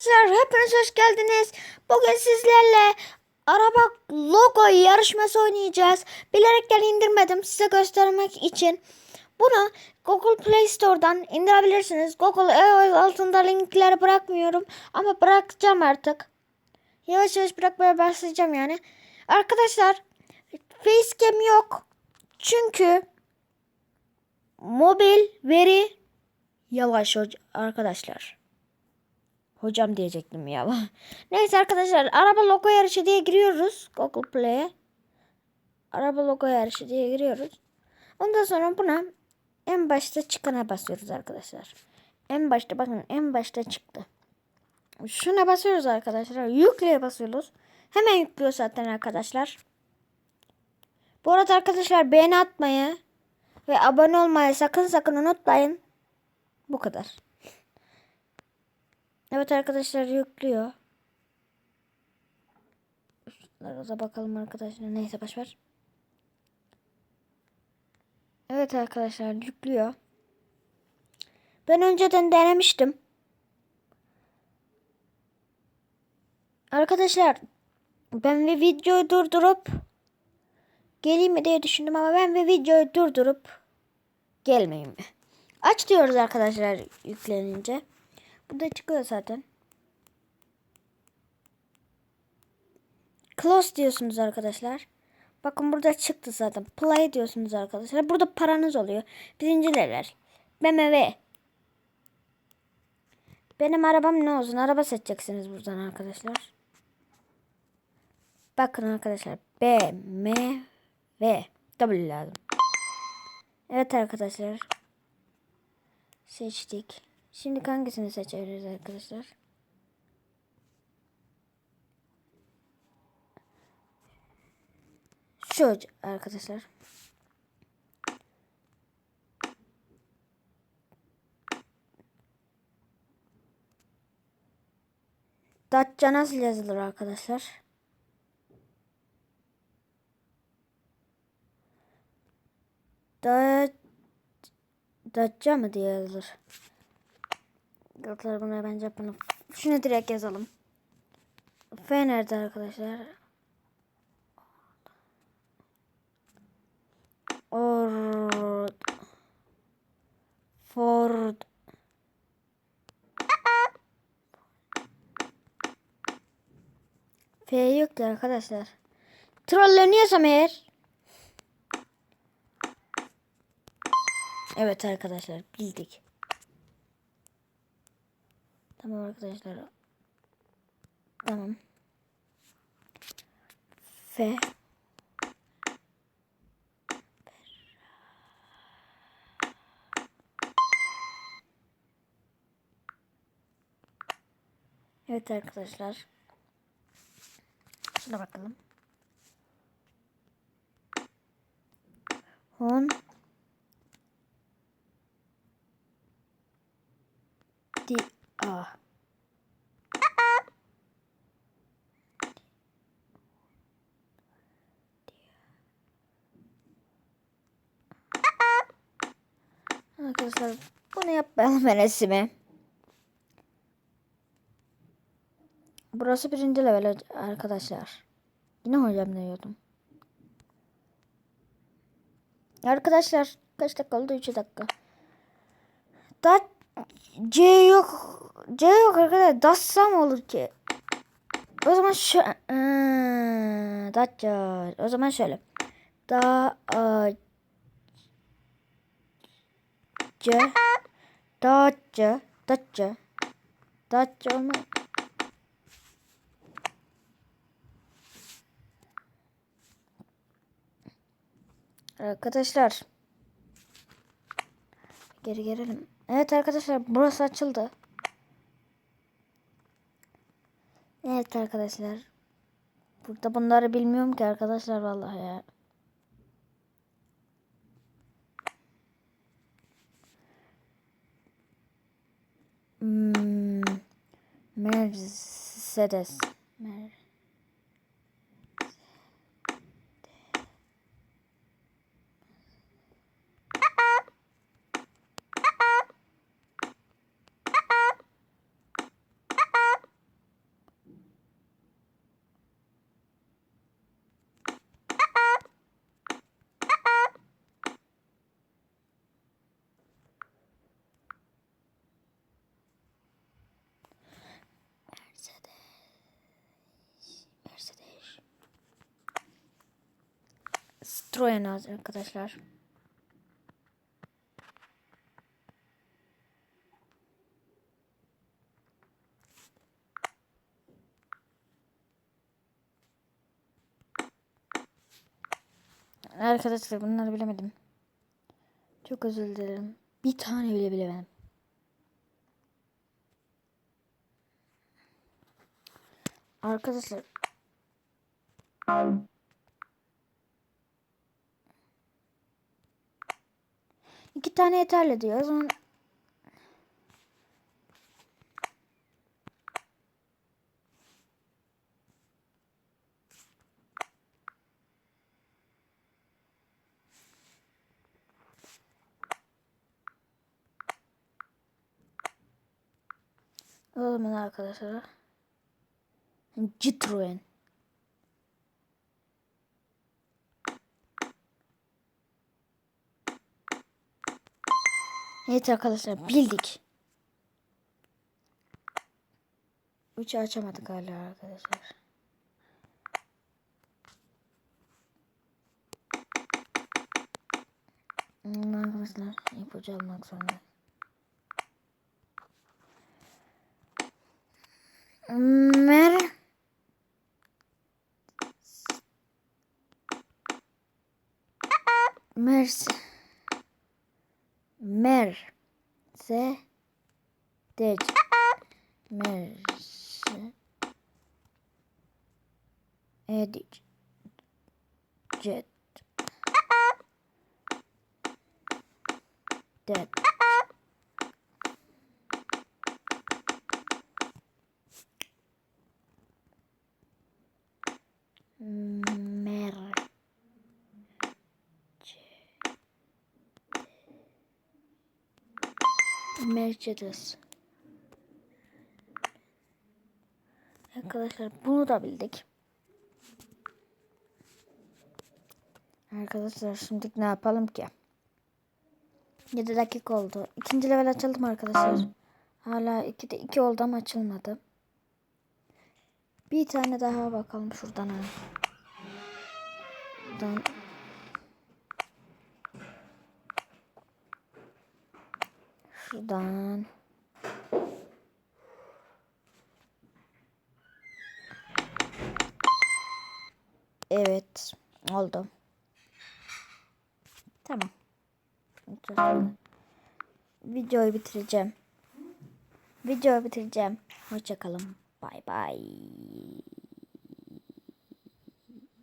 Arkadaşlar hepiniz hoş geldiniz. Bugün sizlerle araba logo yarışması oynayacağız. Bilerekten indirmedim size göstermek için. Bunu Google Play Store'dan indirebilirsiniz. Google iOS altında linkleri bırakmıyorum ama bırakacağım artık. Yavaş yavaş bırakmaya başlayacağım yani. Arkadaşlar facecam yok. Çünkü mobil veri yavaş arkadaşlar. Hocam diyecektim ya. Neyse arkadaşlar araba logo yarışı diye giriyoruz Google Play'e. Araba logo yarışı diye giriyoruz. Ondan sonra buna en başta çıkana basıyoruz arkadaşlar. En başta bakın en başta çıktı. Şuna basıyoruz arkadaşlar. Yükleye basıyoruz. Hemen yüklüyor zaten arkadaşlar. Bu arada arkadaşlar beğeni atmayı ve abone olmayı sakın sakın unutmayın. Bu kadar. Evet arkadaşlar yüklüyor. Şunlara da bakalım arkadaşlar. Neyse başver. Evet arkadaşlar yüklüyor. Ben önceden denemiştim. Arkadaşlar ben bir videoyu durdurup geleyim mi diye düşündüm ama ben bir videoyu durdurup gelmeyeyim mi? Aç diyoruz arkadaşlar yüklenince. Burada çıkıyor zaten. Close diyorsunuz arkadaşlar. Bakın burada çıktı zaten. Play diyorsunuz arkadaşlar. Burada paranız oluyor. Birinci level. BMW. Benim arabam ne olsun? Araba seçeceksiniz buradan arkadaşlar. Bakın arkadaşlar. BMW. W lazım. Evet arkadaşlar. Seçtik. Şimdi hangisini seçeriz arkadaşlar? Şu arkadaşlar. Datça nasıl yazılır arkadaşlar? Da Datça mı diye yazılır? Yoklar buna bence bunu şunu direkt yazalım. F nerede arkadaşlar? Or Ford F yoktu arkadaşlar. Trolleniyorsam eğer Evet arkadaşlar bildik. Tamam arkadaşlar. Tamam. Ve Evet arkadaşlar. Şuna bakalım. 10 Arkadaşlar bunu yapmayalım ben resmi. Burası birinci level arkadaşlar. Yine hocam diyordum. Arkadaşlar kaç dakika oldu? 3 dakika. Da C yok. C yok arkadaşlar. Dassa mı olur ki? O zaman şu hmm, Datça. O zaman şöyle. Da a, C Datça Datça Datça olmaz. Arkadaşlar. Geri gelelim. Evet arkadaşlar burası açıldı. Evet arkadaşlar. Burada bunları bilmiyorum ki arkadaşlar vallahi ya. Mercedes. Citroen arkadaşlar. Arkadaşlar bunları bilemedim. Çok özür dilerim. Bir tane bile bilemedim. Arkadaşlar iki tane yeterli diyor. O zaman o zaman arkadaşlar Citroen. Evet arkadaşlar bildik. Üçü açamadık hala arkadaşlar. Arkadaşlar ipucu almak zorunda. Mer Mers Mer Se Dec Mer Edic Jet Dead Mer Mercedes. Arkadaşlar bunu da bildik. Arkadaşlar şimdi ne yapalım ki? 7 dakika oldu. İkinci level açıldı arkadaşlar? Hala 2'de 2 oldu ama açılmadı. Bir tane daha bakalım şuradan. ha. Şuradan. Şuradan. Evet. Oldu. Tamam. Videoyu bitireceğim. Videoyu bitireceğim. Hoşçakalın. Bay bay.